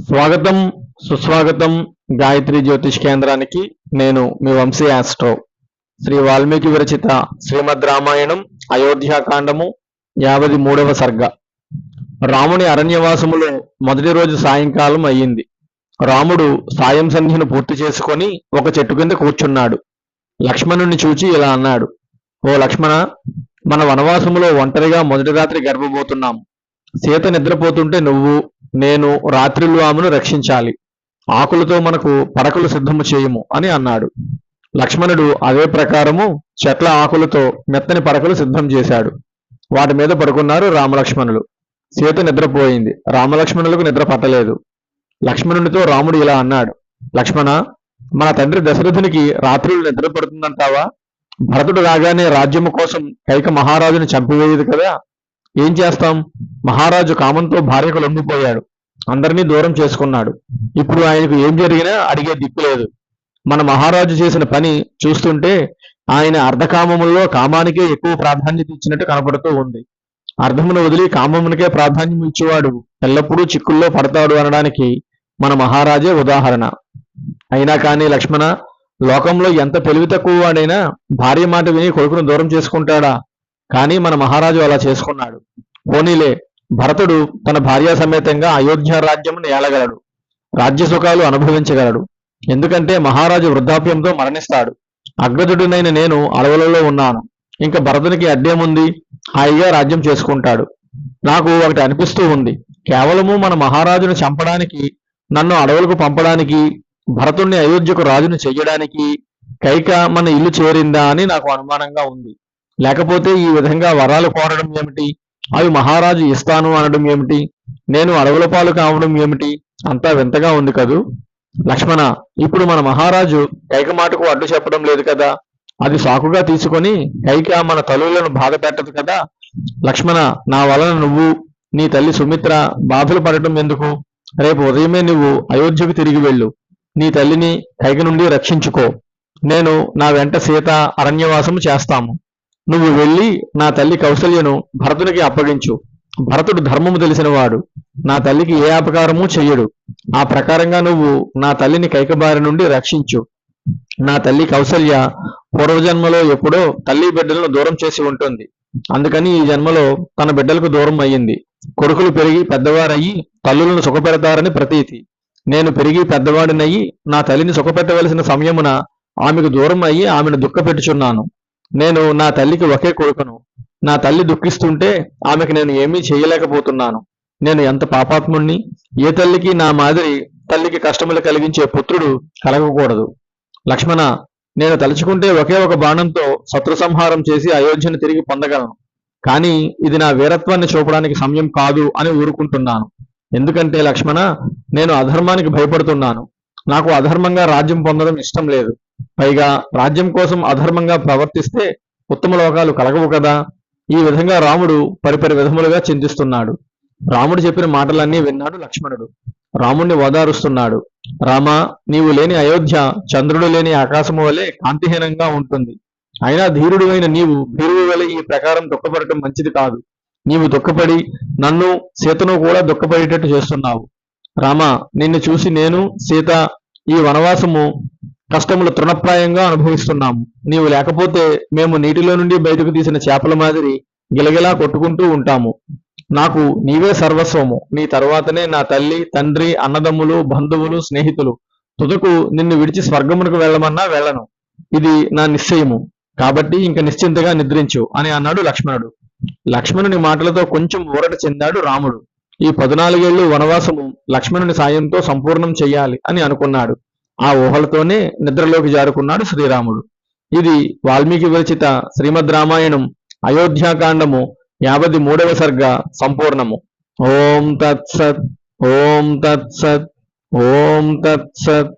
స్వాగతం సుస్వాగతం గాయత్రి జ్యోతిష్ కేంద్రానికి. నేను మీ వంశీ ఆస్ట్రో. శ్రీ వాల్మీకి విరచిత శ్రీమద్ రామాయణం అయోధ్యాకాండము యాభై మూడవ సర్గ. రాముని అరణ్యవాసములో మొదటి రోజు సాయంకాలం అయ్యింది. రాముడు సాయం సంధ్యను పూర్తి చేసుకొని ఒక చెట్టు కింద కూర్చున్నాడు. లక్ష్మణుని చూచి ఇలా అన్నాడు ఓ లక్ష్మణ మన వనవాసములో ఒంటరిగా మొదటి రాత్రి గడపబోతున్నాం. సీత నిద్రపోతుంటే నువ్వు నేను రాత్రిళ్ళు ఆమెను రక్షించాలి. ఆకులతో మనకు పడకలు సిద్ధము చేయము అని అన్నాడు. లక్ష్మణుడు అదే ప్రకారము చెట్ల ఆకులతో మెత్తని పడకలు సిద్ధం చేశాడు. వాటి మీద పడుకున్నారు రామలక్ష్మణులు. సీత నిద్రపోయింది. రామలక్ష్మణులకు నిద్ర పట్టలేదు. లక్ష్మణునితో రాముడు ఇలా అన్నాడు. లక్ష్మణ మన తండ్రి దశరథునికి రాత్రులు నిద్ర పడుతుందంటావా? భరతుడు రాగానే రాజ్యము కోసం కైక మహారాజుని చంపివేయదు కదా. ఏం చేస్తాం? మహారాజు కామంతో భార్యకు లొంగిపోయాడు అందరినీ దూరం చేసుకున్నాడు. ఇప్పుడు ఆయనకు ఏం జరిగినా అడిగే దిక్కు లేదు. మన మహారాజు చేసిన పని చూస్తుంటే ఆయన అర్ధకామముల్లో కామానికే ఎక్కువ ప్రాధాన్యత ఇచ్చినట్టు కనపడుతూ ఉంది. అర్ధమును వదిలి కామమునికే ప్రాధాన్యం ఇచ్చేవాడు ఎల్లప్పుడూ చిక్కుల్లో పడతాడు అనడానికి మన మహారాజే ఉదాహరణ. అయినా కానీ లక్ష్మణ లోకంలో ఎంత తెలివి తక్కువ వాడైనా భార్య మాట విని కొడుకును దూరం చేసుకుంటాడా? కానీ మన మహారాజు అలా చేసుకున్నాడు. పోనీలే భరతుడు తన భార్య సమేతంగా అయోధ్య రాజ్యమును ఏలగలడు. రాజ్య సుఖాలు అనుభవించగలడు. ఎందుకంటే మహారాజు వృద్ధాప్యంతో మరణిస్తాడు. అగ్రజుడినైన నేను అడవులలో ఉన్నాను. ఇంకా భరతునికి అడ్డేముంది హాయిగా రాజ్యం చేసుకుంటాడు. నాకు ఒకటి అనిపిస్తూ ఉంది. కేవలము మన మహారాజును చంపడానికి నన్ను అడవులకు పంపడానికి భరతుణ్ణి అయోధ్యకు రాజును చెయ్యడానికి కైక మన ఇల్లు చేరిందా అని నాకు అనుమానంగా ఉంది. లేకపోతే ఈ విధంగా వరాలు కోరడం ఏమిటి? అవి మహారాజు ఇస్తాను అనడం ఏమిటి? నేను అడవుల పాలు కావడం ఏమిటి? అంతా వింతగా ఉంది కదూ? లక్ష్మణ ఇప్పుడు మన మహారాజు కైక మాటకు అడ్డు చెప్పడం లేదు కదా? అది సాకుగా తీసుకొని కైక మన తల్లులను బాధ పెట్టదు కదా? లక్ష్మణ నా వలన నువ్వు నీ తల్లి సుమిత్ర బాధలు పడటం ఎందుకు? రేపు ఉదయమే నువ్వు అయోధ్యకు తిరిగి వెళ్ళు. నీ తల్లిని కైక నుండి రక్షించుకో. నేను నా వెంట సీత అరణ్యవాసము చేస్తాము. నువ్వు వెళ్ళి నా తల్లి కౌసల్యను భరతునికి అప్పగించు. భరతుడు ధర్మము తెలిసినవాడు. నా తల్లికి ఏ అపకారము చెయ్యడు. ఆ ప్రకారంగా నువ్వు నా తల్లిని కైకబారి నుండి రక్షించు. నా తల్లి కౌశల్య పూర్వజన్మలో ఎప్పుడో తల్లి బిడ్డలను దూరం చేసి ఉంటుంది. అందుకని ఈ జన్మలో తన బిడ్డలకు దూరం అయ్యింది. కొడుకులు పెరిగి పెద్దవారయ్యి తల్లులను సుఖపెడతారని ప్రతీతి. నేను పెరిగి పెద్దవాడినయ్యి నా తల్లిని సుఖపెట్టవలసిన సమయమున ఆమెకు దూరం అయ్యి ఆమెను దుఃఖపెట్టుచున్నాను. నేను నా తల్లికి ఒకే కొడుకును. నా తల్లి దుఃఖిస్తుంటే ఆమెకు నేను ఏమీ చేయలేకపోతున్నాను. నేను ఎంత పాపాత్ముణ్ణి? ఏ తల్లికి నా మాదిరి తల్లికి కష్టములు కలిగించే పుత్రుడు కలగకూడదు. లక్ష్మణ నేను తలుచుకుంటే ఒకే ఒక బాణంతో శత్రు సంహారం చేసి అయోధ్యను తిరిగి పొందగలను. కానీ ఇది నా వీరత్వాన్ని చూపడానికి సమయం కాదు అని ఊరుకుంటున్నాను. ఎందుకంటే లక్ష్మణ నేను అధర్మానికి భయపడుతున్నాను. నాకు అధర్మంగా రాజ్యం పొందడం ఇష్టం లేదు. పైగా రాజ్యం కోసం అధర్మంగా ప్రవర్తిస్తే ఉత్తమ లోకాలు కలగవు కదా. ఈ విధంగా రాముడు పరిపరి విధములుగా చింతిస్తున్నాడు. రాముడు చెప్పిన మాటలన్నీ విన్నాడు లక్ష్మణుడు. రాముణ్ణి ఓదారుస్తున్నాడు. రామా నీవు లేని అయోధ్య చంద్రుడు లేని ఆకాశము వలె కాంతిహీనంగా ఉంటుంది. అయినా ధీరుడు అయిన నీవు భీరువు వలె ఈ ప్రకారం దుఃఖపడటం మంచిది కాదు. నీవు దుఃఖపడి నన్ను సీతను కూడా దుఃఖపడేటట్టు చేస్తున్నావు. రామా నిన్ను చూసి నేను సీత ఈ వనవాసము కష్టములు తృణప్రాయంగా అనుభవిస్తున్నాము. నీవు లేకపోతే మేము నీటిలో నుండి బయటకు తీసిన చేపల మాదిరి గిలగిలా కొట్టుకుంటూ ఉంటాము. నాకు నీవే సర్వస్వము. నీ తర్వాతనే నా తల్లి తండ్రి అన్నదమ్ములు బంధువులు స్నేహితులు. తుదకు నిన్ను విడిచి స్వర్గమునకు వెళ్ళమన్నా వెళ్ళను. ఇది నా నిశ్చయము. కాబట్టి ఇంక నిశ్చింతగా నిద్రించు అని అన్నాడు లక్ష్మణుడు. లక్ష్మణుని మాటలతో కొంచెం ఊరట చెందాడు రాముడు. ఈ పద్నాలుగేళ్ళు వనవాసము లక్ష్మణుని సాయంతో సంపూర్ణం చేయాలి అని అనుకున్నాడు. ఆ ఊహలతోనే నిద్రలోకి జారుకున్నాడు శ్రీరాముడు. ఇది వాల్మీకి విరచిత శ్రీమద్ రామాయణం అయోధ్యాకాండము యాభై మూడవ సర్గ సంపూర్ణము. ఓం తత్సత్ ఓం తత్సత్ ఓం తత్సత్.